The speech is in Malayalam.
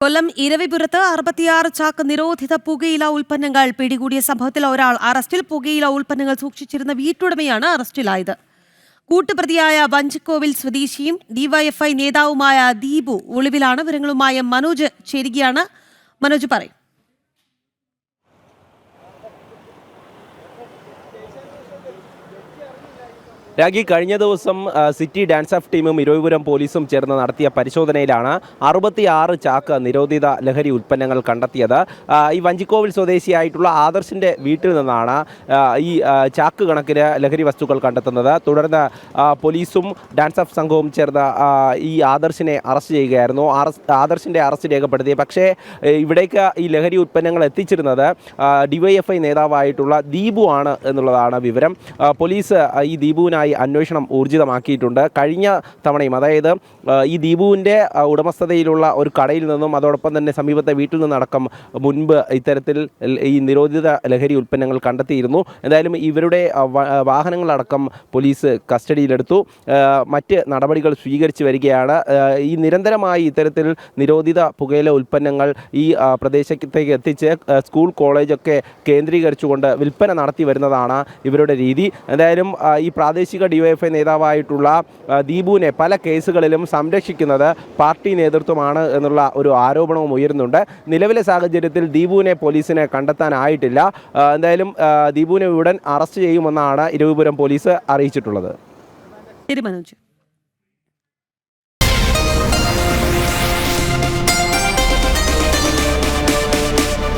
കൊല്ലം ഇരവിപുരത്ത് അറുപത്തിയാറ് ചാക്ക് നിരോധിത പുകയില ഉൽപ്പന്നങ്ങൾ പിടികൂടിയ സംഭവത്തിൽ ഒരാൾ അറസ്റ്റിൽ പുകയില ഉൽപ്പന്നങ്ങൾ സൂക്ഷിച്ചിരുന്ന വീട്ടുടമയാണ് അറസ്റ്റിലായത്. കൂട്ടുപ്രതിയായ വഞ്ചിക്കോവിൽ സ്വദേശിയും ഡിവൈഎഫ്ഐ നേതാവുമായ ദീപു ഒളിവിലാണ് വിവരങ്ങളുമായ മനോജ് ചേരുകയാണ്. മനോജ് പറയും. രാഗി കഴിഞ്ഞ ദിവസം സിറ്റി ഡാൻസ് ഓഫ് ടീമും ഇരവിപുരം പോലീസും ചേർന്ന് നടത്തിയ പരിശോധനയിലാണ് അറുപത്തിയാറ് ചാക്ക് നിരോധിത ലഹരി ഉൽപ്പന്നങ്ങൾ കണ്ടെത്തിയത്. ഈ വഞ്ചിക്കോവിൽ സ്വദേശിയായിട്ടുള്ള ആദർശിന്റെ വീട്ടിൽ നിന്നാണ് ഈ ചാക്ക് കണക്കിന് ലഹരി വസ്തുക്കൾ കണ്ടെത്തുന്നത്. തുടർന്ന് പോലീസും ഡാൻസ് ഓഫ് സംഘവും ചേർന്ന് ഈ ആദർശിനെ അറസ്റ്റ് ചെയ്യുകയായിരുന്നു. ആദർശിന്റെ അറസ്റ്റ് രേഖപ്പെടുത്തി. പക്ഷേ ഇവിടേക്ക് ഈ ലഹരി ഉൽപ്പന്നങ്ങൾ എത്തിച്ചിരുന്നത് ഡിവൈഎഫ്ഐ നേതാവായിട്ടുള്ള ദീപു ആണ് എന്നുള്ളതാണ് വിവരം. പോലീസ് ഈ ദീപുവിനായി അന്വേഷണം ഊർജിതമാക്കിയിട്ടുണ്ട്. കഴിഞ്ഞ തവണയും അതായത് ഈ ദീപുവിന്റെ ഉടമസ്ഥതയിലുള്ള ഒരു കടയിൽ നിന്നും അതോടൊപ്പം തന്നെ സമീപത്തെ വീട്ടിൽ നിന്നടക്കം മുൻപ് ഇത്തരത്തിൽ ഈ നിരോധിത ലഹരി ഉൽപ്പന്നങ്ങൾ കണ്ടെത്തിയിരുന്നു. എന്തായാലും ഇവരുടെ വാഹനങ്ങളടക്കം പോലീസ് കസ്റ്റഡിയിലെടുത്തു. മറ്റ് നടപടികൾ സ്വീകരിച്ചു വരികയാണ്. ഈ നിരന്തരമായി ഇത്തരത്തിൽ നിരോധിത പുകയില ഉൽപ്പന്നങ്ങൾ ഈ പ്രദേശത്തേക്ക് എത്തിച്ച് സ്കൂൾ കോളേജൊക്കെ കേന്ദ്രീകരിച്ചുകൊണ്ട് വിൽപ്പന നടത്തി വരുന്നതാണ് ഇവരുടെ രീതി. എന്തായാലും ഈ പ്രാദേശിക ഡിവൈഎഫ്ഐ നേതാവായിട്ടുള്ള ദീപുവിനെ പല കേസുകളിലും സംരക്ഷിക്കുന്നത് പാർട്ടി നേതൃത്വമാണ് എന്നുള്ള ഒരു ആരോപണവും ഉയരുന്നുണ്ട്. നിലവിലെ സാഹചര്യത്തിൽ ദീപുവിനെ പോലീസിനെ കണ്ടെത്താനായിട്ടില്ല. എന്തായാലും ദീപുവിനെ ഉടൻ അറസ്റ്റ് ചെയ്യുമെന്നാണ് ഇരവിപുരം പോലീസ് അറിയിച്ചിട്ടുള്ളത്.